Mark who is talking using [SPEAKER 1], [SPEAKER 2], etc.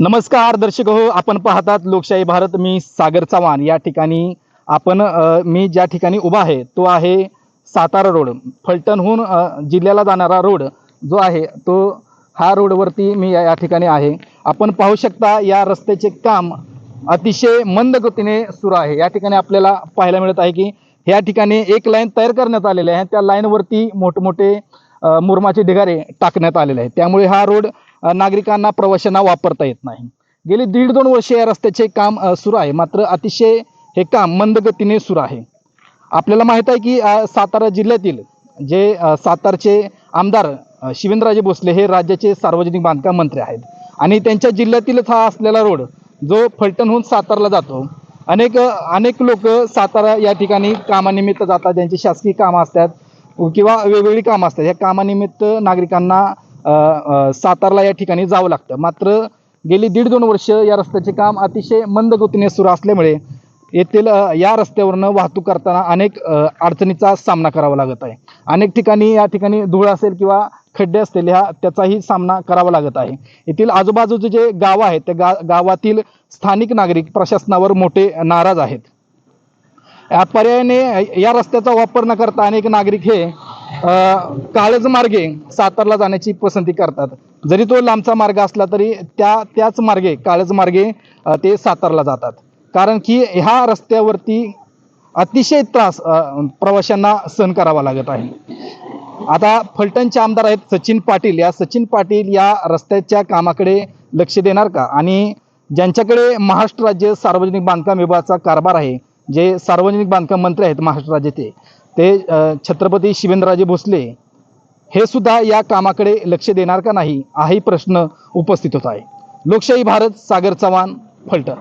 [SPEAKER 1] नमस्कार दर्शक हो आपण पाहतात लोकशाही भारत. मी सागर चव्हाण. या ठिकाणी आपण मी ज्या ठिकाणी उभा आहे तो आहे सातारा रोड. फलटणहून जिल्ह्याला जाणारा रोड जो आहे तो हा रोडवरती मी या ठिकाणी आहे. आपण पाहू शकता या रस्त्याचे काम अतिशय मंद गतीने सुरू आहे. या ठिकाणी आपल्याला पाहायला मिळत आहे की या ठिकाणी एक लाईन तयार करण्यात आलेली आहे. त्या लाईनवरती मोठमोठे मुरमाचे ढिगारे टाकण्यात आलेले आहेत. त्यामुळे हा रोड नागरिकांना प्रवाशांना वापरता येत नाही. गेली दीड दोन वर्षे या रस्त्याचे काम सुरू आहे. मात्र अतिशय हे काम मंद गतीने सुरू आहे. आपल्याला माहीत आहे की सातारा जिल्ह्यातील जे सातारचे आमदार शिवेंद्रराजे भोसले हे राज्याचे सार्वजनिक बांधकाम मंत्री आहेत. आणि त्यांच्या जिल्ह्यातीलच हा असलेला रोड जो फलटणहून सातारला जातो. अनेक अनेक लोक सातारा या ठिकाणी कामानिमित्त जातात. ज्यांची शासकीय कामं असतात किंवा वेगवेगळी कामं असतात. या कामानिमित्त नागरिकांना सातारला या ठिकाणी जावं लागतं. मात्र गेली दीड दोन वर्ष या रस्त्याचे काम अतिशय मंद गतीने सुरू असल्यामुळे येथील या रस्त्यावरनं वाहतूक करताना अनेक अडचणीचा सामना करावा लागत आहे. अनेक ठिकाणी या ठिकाणी धूळ असेल किंवा खड्डे असतील ह्या त्याचाही सामना करावा लागत आहे. येथील आजूबाजूचे जे गावं आहेत त्या गा गावातील स्थानिक नागरिक प्रशासनावर मोठे नाराज आहेत. या पर्यायाने या रस्त्याचा वापर न करता अनेक नागरिक हे काळज मार्गे सातारला जाण्याची पसंती करतात. जरी तो लांबचा मार्ग असला तरी त्या त्याच मार्गे काळज मार्गे ते सातारला जातात. कारण की ह्या रस्त्यावरती अतिशय त्रास प्रवाशांना सहन करावा लागत आहे. आता फलटणचे आमदार आहेत सचिन पाटील. या सचिन पाटील या रस्त्याच्या कामाकडे लक्ष देणार का? आणि ज्यांच्याकडे महाराष्ट्र राज्य सार्वजनिक बांधकाम विभागाचा कारभार आहे जे सार्वजनिक बांधकाम मंत्री आहेत महाराष्ट्र राज्याचे ते छत्रपती शिवेंद्रराजे भोसले हे सुद्धा या कामाकडे लक्ष देणार का नाही हाही प्रश्न उपस्थित होत आहे. लोकशाही भारत सागर चव्हाण फलटण.